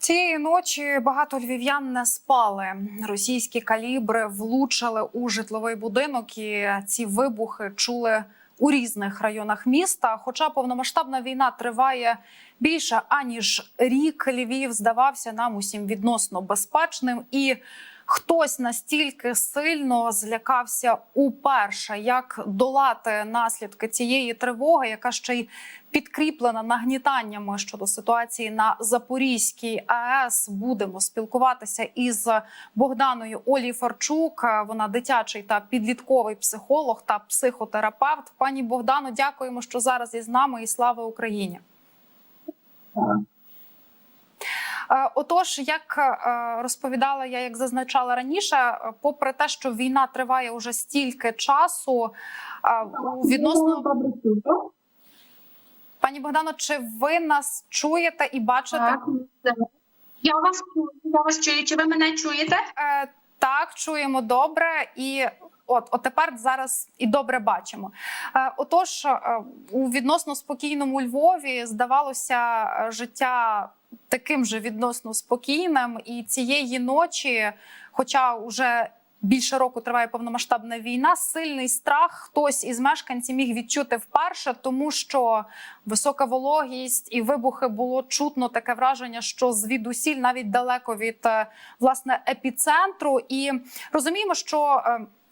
Цієї ночі багато львів'ян не спали. Російські калібри влучили у житловий будинок, і ці вибухи чули у різних районах міста. Хоча повномасштабна війна триває більше аніж рік. Львів здавався нам усім відносно безпечним і. Хтось настільки сильно злякався уперше, як долати наслідки цієї тривоги, яка ще й підкріплена нагнітаннями щодо ситуації на Запорізькій АЕС. Будемо спілкуватися із Богданою Оліфарчук. Вона дитячий та підлітковий психолог та психотерапевт. Пані Богдано, дякуємо, що зараз із нами, і слава Україні. Е, Отож, як е, розповідала я, як зазначала раніше, е, попри те, що війна триває уже стільки часу, відносно пані Богдано, чи ви нас чуєте і бачите? Так, я вас чую, я вас чую. Чи ви мене чуєте? Так, чуємо добре і. От, от тепер зараз і добре бачимо. Е, отож, е, у відносно спокійному Львові здавалося е, життя таким же відносно спокійним, і цієї ночі, хоча вже більше року триває повномасштабна війна, сильний страх хтось із мешканців міг відчути вперше, тому що висока вологість і вибухи було чутно таке враження, що звідусіль навіть далеко від власне епіцентру, і розуміємо, що.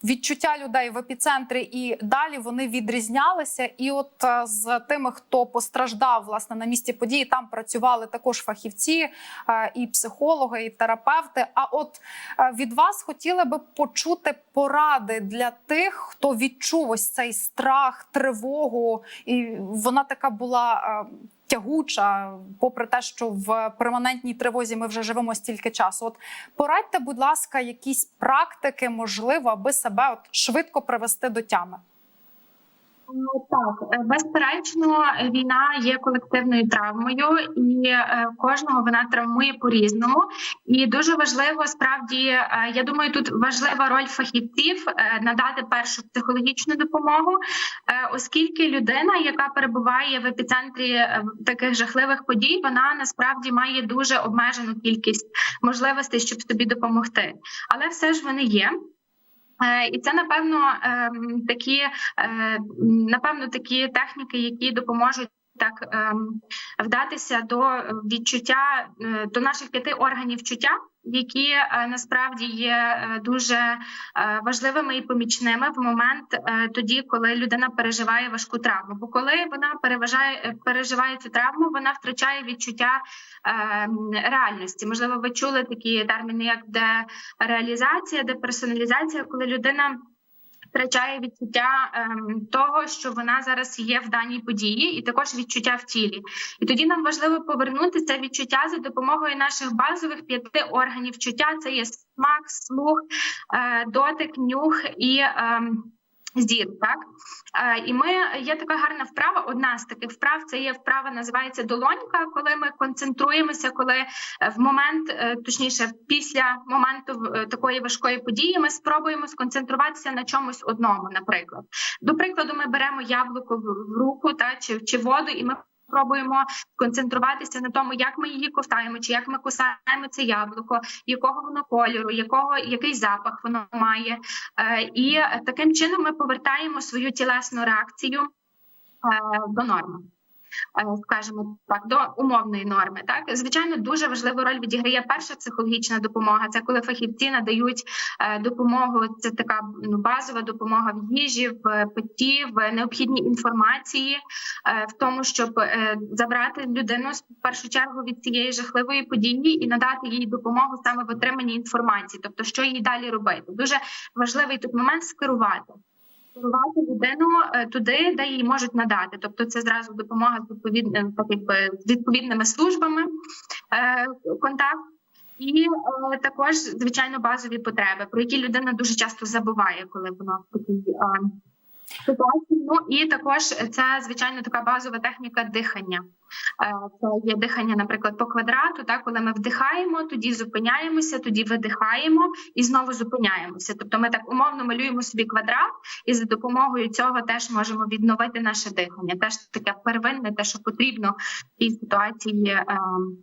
Відчуття людей в епіцентрі і далі вони відрізнялися. І от е, з тими, хто постраждав власне на місці події, там працювали також фахівці, е, і психологи, і терапевти. А от е, від вас хотіли би почути поради для тих, хто відчув ось цей страх, тривогу, і вона така була. Тягуча, попри те, що в перманентній тривозі ми вже живемо стільки часу. От порадьте, будь ласка, якісь практики, можливо, аби себе от швидко привести до тями. Так, е, безперечно, війна є колективною травмою, і е, кожного вона травмує по-різному. І дуже важливо, справді, е, я думаю, тут важлива роль фахівців надати першу психологічну допомогу, оскільки людина, яка перебуває в епіцентрі таких жахливих подій, вона насправді має дуже обмежену кількість можливостей, щоб собі допомогти. Але все ж вони є. Е, І це напевно ем, такі е, напевно такі техніки, які допоможуть так ем, вдатися до відчуття е, до наших п'яти органів чуття, які е, насправді є е, дуже е, важливими і помічними в момент тоді, коли людина переживає важку травму. Бо коли вона переважає переживає цю травму, вона втрачає відчуття реальності. Можливо, ви чули такі терміни, як дереалізація, деперсоналізація, коли людина втрачає відчуття ем, того, що вона зараз є в даній події, і також відчуття в тілі. І тоді нам важливо повернути це відчуття за допомогою наших базових п'яти органів чуття: це є смак, слух, е, дотик, нюх і. ем, Зір, так е, і ми є така гарна вправа. Одна з таких вправ це є вправа, називається долонька. Коли ми концентруємося, коли е, в момент, е, точніше, після моменту такої важкої події, ми спробуємо сконцентруватися на чомусь одному. Наприклад, до прикладу, ми беремо яблуко в руку та чи, чи воду, і ми пробуємо концентруватися на тому, як ми її ковтаємо, чи як ми кусаємо це яблуко, якого воно кольору, якого який запах воно має, Е, і таким чином ми повертаємо свою тілесну реакцію е, до норми. Е, Скажімо так, до умовної норми, так звичайно, дуже важливу роль відіграє перша психологічна допомога. Це коли фахівці надають е, допомогу. Це така ну, базова допомога в їжі, в питті, в необхідній інформації, е, в тому, щоб забрати людину в першу чергу від цієї жахливої події і надати їй допомогу саме в отриманні інформації, тобто що їй далі робити. Дуже важливий тут момент скерувати. Скерувати людину е, туди, де їй можуть надати, тобто це зразу допомога з відповідним з відповідними службами е, контакт, і е, також звичайно базові потреби, про які людина дуже часто забуває, коли вона в такій е, Ну і також це звичайно така базова техніка дихання. Е, Це є дихання, наприклад, по квадрату. Так, коли ми вдихаємо, тоді зупиняємося, тоді видихаємо і знову зупиняємося. Тобто, ми так умовно малюємо собі квадрат, і за допомогою цього теж можемо відновити наше дихання. Теж таке первинне, те, що потрібно в тій ситуації, е,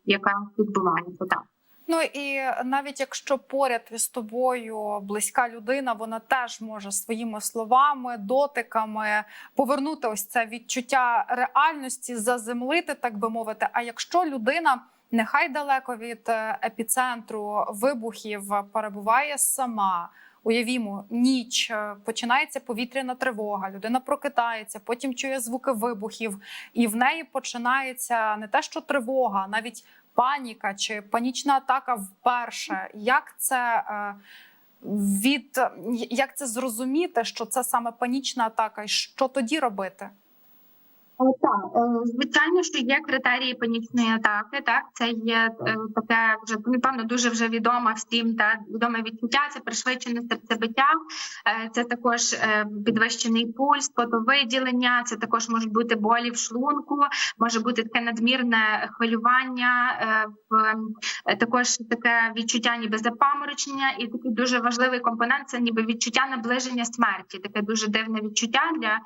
яка відбувається. Так. Ну і навіть якщо поряд з тобою близька людина, вона теж може своїми словами, дотиками повернути ось це відчуття реальності, заземлити, так би мовити. А якщо людина нехай далеко від е, епіцентру вибухів перебуває сама. Уявімо, ніч е, починається повітряна тривога. Людина прокидається, потім чує звуки вибухів, і в неї починається не те, що тривога, навіть паніка чи панічна атака вперше. Як це е, від як це зрозуміти, що це саме панічна атака, і що тоді робити? Е, Так, е, звичайно, що є критерії панічної атаки. Так, це є е, таке вже напевно дуже вже відоме всім та відоме відчуття. Це пришвидшене серцебиття, це також підвищений пульс, потовиділення. Це також можуть бути болі в шлунку, може бути таке надмірне хвилювання, також таке відчуття, ніби запаморочення, і такий дуже важливий компонент це ніби відчуття наближення смерті. Таке дуже дивне відчуття для,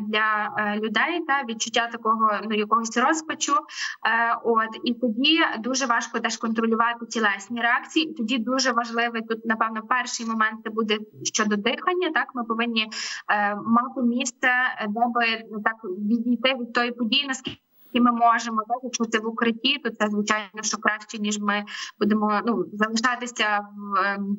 для людей та відчуття такого ну якогось розпачу. Е, от і тоді дуже важко теж контролювати тілесні реакції. І тоді дуже важливий тут, напевно, перший момент це буде щодо дихання. Так, ми повинні е, мати місце, де би ну, так відійти від тої події, наскільки. ми можемо, так якщо це в укритті, то це звичайно що краще ніж ми будемо ну залишатися в ем,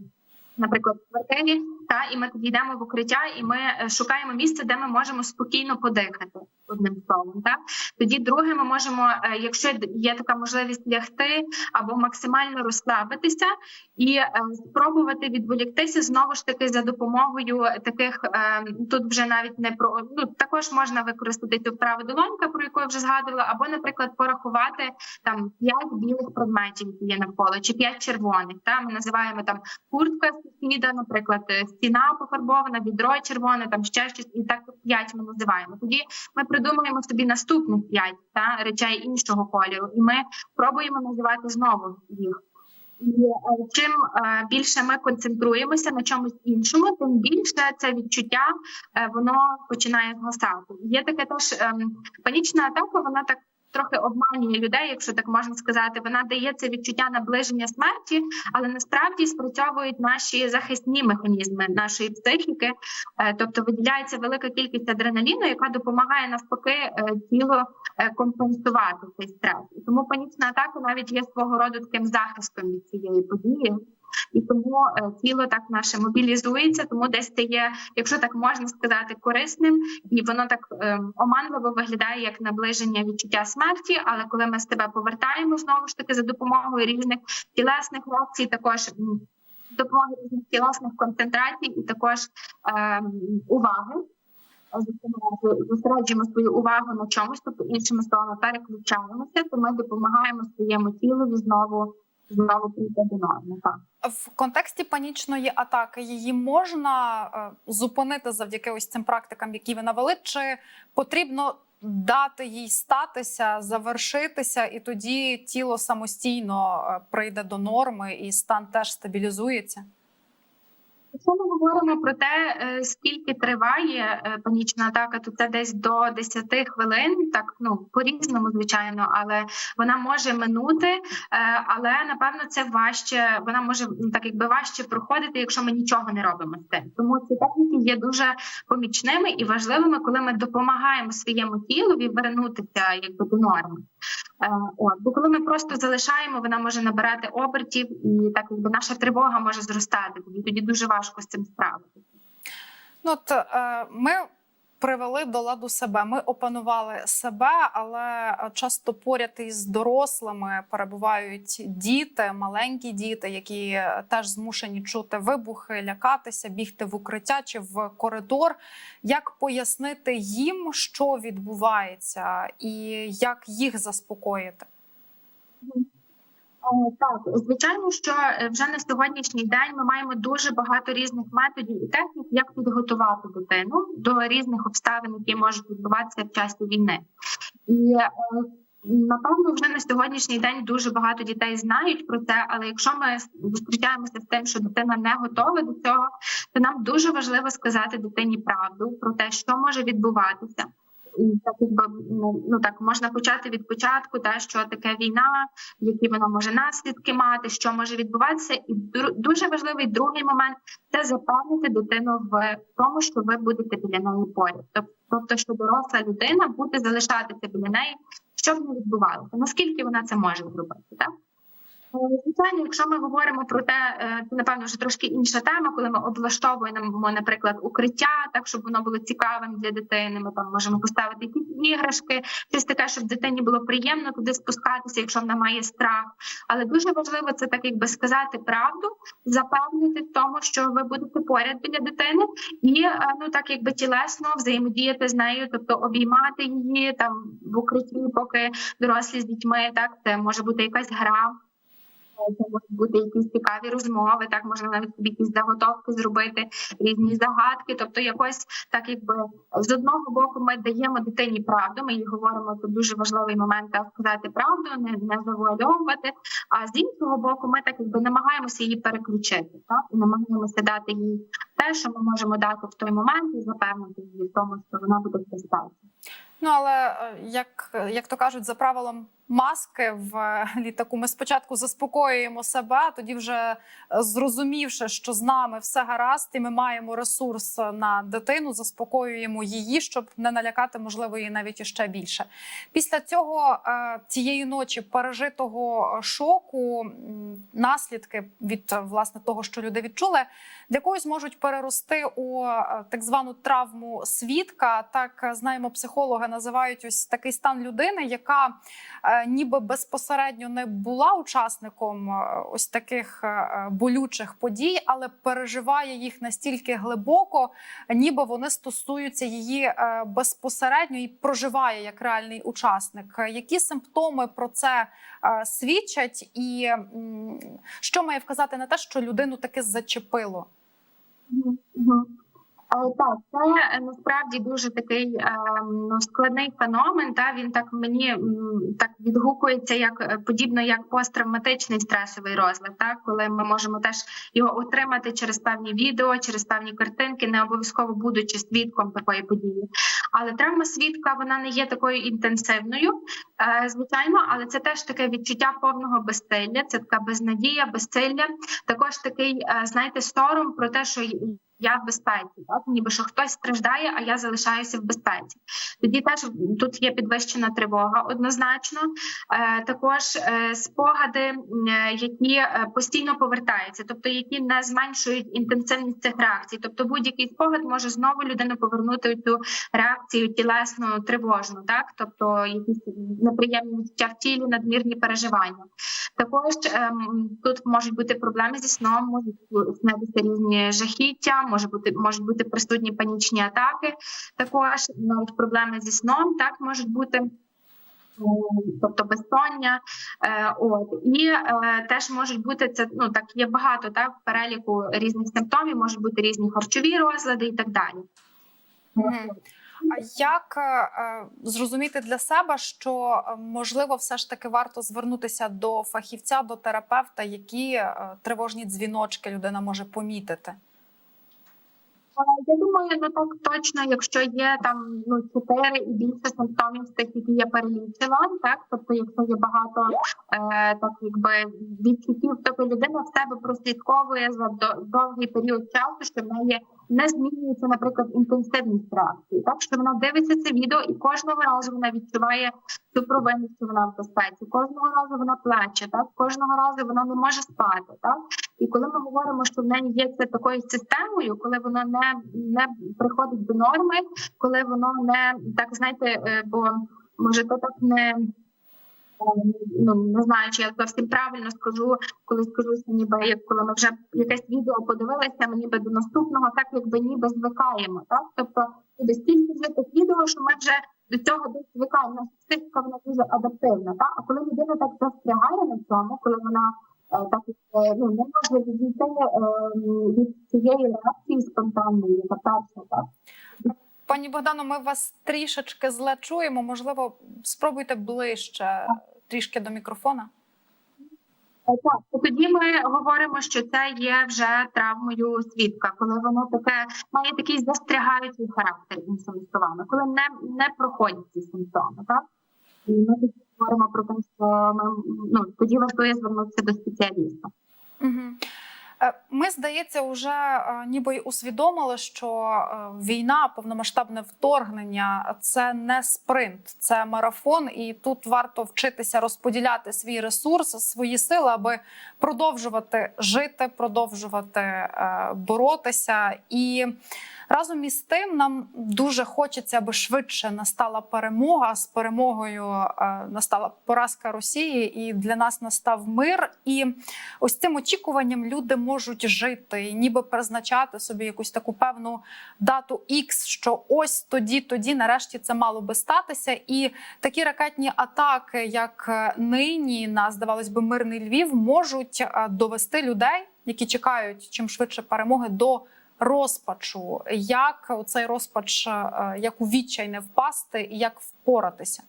наприклад квартирі. Та і ми тоді йдемо в укриття, і ми е, шукаємо місце, де ми можемо спокійно подихати одним словом. Так тоді друге, ми можемо, е, якщо є така можливість лягти або максимально розслабитися і е, спробувати відволіктися знову ж таки за допомогою таких тут вже навіть не про ну також можна використати цю вправу долонька, про яку я вже згадувала, або, наприклад, порахувати там п'ять білих предметів, які є навколо, чи п'ять червоних. Та ми називаємо там куртка сусіда, наприклад, стіна пофарбована, відро червоне, там ще щось, і так п'ять ми називаємо. Тоді ми придумаємо собі наступних п'ять та речей іншого кольору, і ми пробуємо називати знову їх. І е, чим е, більше ми концентруємося на чомусь іншому, тим більше це відчуття е, воно починає згасати. Є таке теж ем, панічна атака. Вона так трохи обманює людей, якщо так можна сказати. Вона дає це відчуття наближення смерті, але насправді спрацьовують наші захисні механізми нашої психіки, Е, тобто виділяється велика кількість адреналіну, яка допомагає навпаки е, тіло е, компенсувати цей стрес. Тому панічна атака навіть є свого роду таким захистом від цієї події. І тому е, тіло так наше мобілізується, тому десь це є, якщо так можна сказати, корисним, і воно так е, оманливо виглядає як наближення відчуття смерті. Але коли ми себе повертаємо знову ж таки за допомогою різних тілесних реакцій, також допомоги різних тілесних концентрацій, і також е, уваги. Зосереджуємо- Зосереджуємо свою увагу на чомусь, тобто іншими словами, переключаємося, то ми допомагаємо своєму тілу знову прийти до норми. В контексті панічної атаки її можна е, зупинити завдяки ось цим практикам, які ви навели, чи потрібно дати їй статися, завершитися, і тоді тіло самостійно е, прийде до норми і стан теж стабілізується? Якщо ми говоримо про те, е, скільки триває е, панічна атака, то це десь до 10 хвилин. Так ну по різному, звичайно, але вона може минути. е, Але напевно це важче. Вона може ну, так якби важче проходити, якщо ми нічого не робимо з цим. Тому ці техніки є дуже помічними і важливими, коли ми допомагаємо своєму тілові вернутися якби до норми. Е, От, бо коли ми просто залишаємо, вона може набирати обертів, і так якби наша тривога може зростати. Тоді тоді дуже важко з цим справитися. Ну от е, ми привели до ладу себе. Ми опанували себе, але е, часто поряд із дорослими перебувають діти, маленькі діти, які е, теж змушені чути вибухи, лякатися, бігти в укриття чи в коридор. Як пояснити їм, що відбувається, і як їх заспокоїти? Е, Так, звичайно, що е, вже на сьогоднішній день ми маємо дуже багато різних методів і технік, як підготувати дитину до різних обставин, які можуть відбуватися в часі війни. І е, напевно, вже на сьогоднішній день дуже багато дітей знають про це. Але якщо ми зустрічаємося з тим, що дитина не готова до цього, то нам дуже важливо сказати дитині правду про те, що може відбуватися. Так ну, ну так можна почати від початку, та що таке війна, які вона може наслідки мати, що може відбуватися, і дуже важливий другий момент це запевнити дитину в тому, що ви будете біля неї поряд. Тобто, що доросла людина буде залишатися біля неї, що б не відбувалося, наскільки вона це може зробити, так? Е, Звичайно, якщо ми говоримо про те, це напевно вже трошки інша тема, коли ми облаштовуємо, наприклад, укриття, так щоб воно було цікавим для дитини. Ми там можемо поставити якісь іграшки, щось таке, щоб дитині було приємно туди спускатися, якщо вона має страх. Але дуже важливо це так, якби сказати правду, запевнити в тому, що ви будете поряд біля дитини, і е, ну так якби тілесно взаємодіяти з нею, тобто обіймати її там в укритті, поки дорослі з дітьми, так це може бути якась гра. Це можуть бути якісь цікаві розмови, так можна навіть собі якісь заготовки зробити, різні загадки. Тобто, якось так, якби з одного боку, ми даємо дитині правду. Ми їй говоримо, це дуже важливий момент так, сказати правду, не, не завуальовувати. А з іншого боку, ми так якби намагаємося її переключити, так і намагаємося дати їй те, що ми можемо дати в той момент, і запевнити її в тому, що вона буде в безпеці. Ну але е, як, як то кажуть, за правилом маски в е, літаку, ми спочатку заспокоюємо себе, тоді вже е, зрозумівши, що з нами все гаразд, і ми маємо ресурс на дитину, заспокоюємо її, щоб не налякати, можливо, її навіть іще більше. Після цього цієї ночі пережитого шоку, наслідки від власне того, що люди відчули, для когось можуть перерости у так звану травму свідка. Так знаємо, психологи називають ось такий стан людини, яка е, ніби безпосередньо не була учасником е, ось таких е, болючих подій, але переживає їх настільки глибоко, ніби вони стосуються її безпосередньо і проживає як реальний учасник. Які симптоми про це свідчать, і що має вказати на те, що людину таки зачепило? Е, Так, це е, насправді дуже такий ну, складний феномен. Та він так мені так відгукується, як е, подібно як посттравматичний стресовий розлад, так коли ми можемо теж його отримати через певні відео, через певні картинки, не обов'язково будучи свідком такої події. Але травма свідка вона не є такою інтенсивною, звичайно, але це теж таке відчуття повного безсилля, це така безнадія, безсилля, також такий, знаєте, сором про те, що я в безпеці, так ніби що хтось страждає, а я залишаюся в безпеці. Тоді теж тут є підвищена тривога однозначно. Е, також е, спогади, е, які е, постійно повертаються, тобто які не зменшують інтенсивність цих реакцій. Тобто будь-який спогад може знову людину повернути цю реакцію тілесну, тривожну, так тобто якісь неприємні відчуття в тілі, надмірні переживання. Також ем, тут можуть бути проблеми зі сном, можуть снитися різні жахіття, може бути можуть бути присутні панічні атаки. Також навіть проблеми зі сном так можуть бути. ем, Тобто безсоння, е, от і е, теж можуть бути це. Ну так є багато так переліку різних симптомів, можуть бути різні харчові розлади і так далі. Мгм. А як е, е, зрозуміти для себе, що е, можливо все ж таки варто звернутися до фахівця, до терапевта, які е, тривожні дзвіночки людина може помітити? Е, Я думаю, не так точно, якщо є там ну чотири і більше симптомів які я перелічила, так? Тобто, якщо є багато е, так, якби відчуттів, тобто людина в себе прослідковує за до- довгий період часу, що в неї не змінюється, наприклад, інтенсивність реакції. Так що вона дивиться це відео, і кожного разу вона відчуває цю провину, що вона в безпеці. Кожного разу вона плаче, так кожного разу вона не може спати. Так і коли ми говоримо, що в неї є це такою системою, коли воно не, не приходить до норми, коли воно не так знаєте, е, бо може то так не. Е, Ну не знаю, чи я зовсім правильно скажу, коли скажу, ніби як коли ми вже якесь відео подивилися, ми ніби до наступного, так якби ніби звикаємо. Так, тобто ніби стільки вже тих відео, що ми вже до цього десь звикає, наша психіка вона дуже адаптивна. Та? А коли людина так застрягає на цьому, коли вона е, так е, ну, не може відійти е, від цієї реакції спонтанної, яка перша, так? Пані Богдано, ми вас трішечки зле чуємо. Можливо, спробуйте ближче трішки до мікрофона. Е, Так, тоді ми говоримо, що це є вже травмою свідка, коли воно таке має такий застрягаючий характер, іншими словами, коли не, не проходять ці симптоми, так? І ми тоді говоримо про те, що ми ну тоді вартує звернутися до спеціаліста. Угу. Ми, здається, вже е, ніби й усвідомили, що е, війна, повномасштабне вторгнення це не спринт, це марафон, і тут варто вчитися розподіляти свій ресурс, свої сили, аби продовжувати жити, продовжувати е, боротися. І разом із тим нам дуже хочеться, аби швидше настала перемога. З перемогою е, настала поразка Росії, і для нас настав мир. І ось цим очікуванням люди можуть жити, і ніби призначати собі якусь таку певну дату X, що ось тоді, тоді, нарешті, це мало би статися. І такі ракетні атаки, як е, нині, на здавалось би, мирний Львів, можуть е, довести людей, які чекають чим швидше перемоги до. Розпачу, як цей розпач, е, як у відчай не впасти, і як впоратися.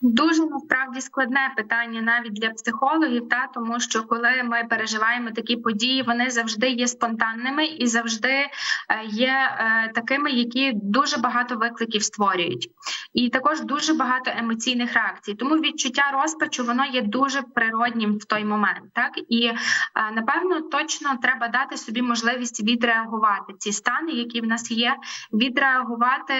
Дуже насправді складне питання навіть для психологів, та тому що коли ми переживаємо такі події, вони завжди є спонтанними і завжди е, є е, такими, які дуже багато викликів створюють, і також дуже багато емоційних реакцій. Тому відчуття розпачу воно є дуже природнім в той момент. Так і е, напевно точно треба дати собі можливість відреагувати ці стани, які в нас є, відреагувати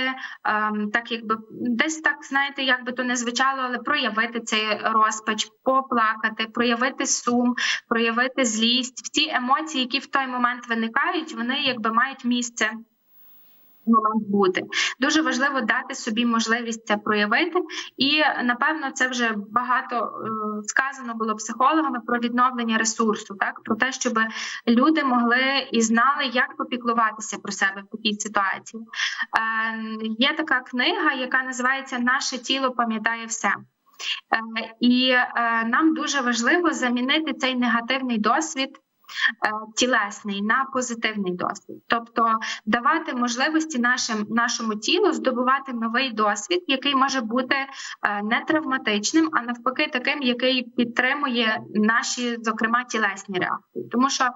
ем, так, якби десь так знаєте, як би то не звучало, але проявити цей розпач, поплакати, проявити сум, проявити злість. Всі емоції, які в той момент виникають, вони якби мають місце. Момент бути дуже важливо дати собі можливість це проявити, і напевно це вже багато е, сказано було психологами про відновлення ресурсу, так про те, щоб люди могли і знали, як попіклуватися про себе в такій ситуації. Е, є така книга, яка називається Наше тіло пам'ятає все. Е, І е, нам дуже важливо замінити цей негативний досвід тілесний на позитивний досвід, тобто давати можливості нашим нашому тілу здобувати новий досвід, який може бути е, не травматичним, а навпаки, таким, який підтримує наші, зокрема, тілесні реакції, тому що е,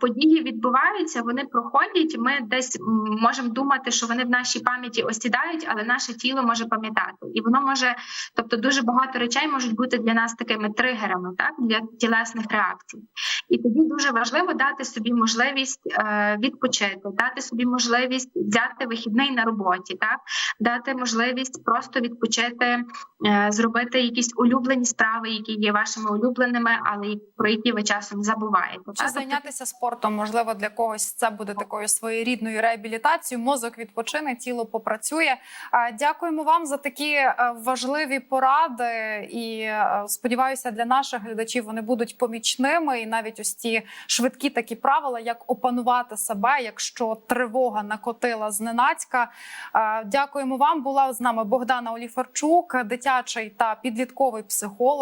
події відбуваються, вони проходять. Ми десь можемо думати, що вони в нашій пам'яті осідають, але наше тіло може пам'ятати, і воно може, тобто, дуже багато речей можуть бути для нас такими тригерами, так для тілесних реакцій. І тоді дуже важливо дати собі можливість е, відпочити, дати собі можливість взяти вихідний на роботі, так дати можливість просто відпочити, е, зробити якісь улюблені справи, які є вашими улюбленими, але про які ви часом забуваєте. Чи так? Тобто зайнятися спортом? Можливо, для когось це буде такою своєрідною реабілітацією. Мозок відпочине, тіло попрацює. Дякуємо вам за такі е, важливі поради. І сподіваюся, для наших глядачів вони будуть помічними. І навіть ось швидкі такі правила, як опанувати себе, якщо тривога накотила зненацька. Е, Дякуємо вам. Була з нами Богдана Оліфарчук, дитячий та підлітковий психолог.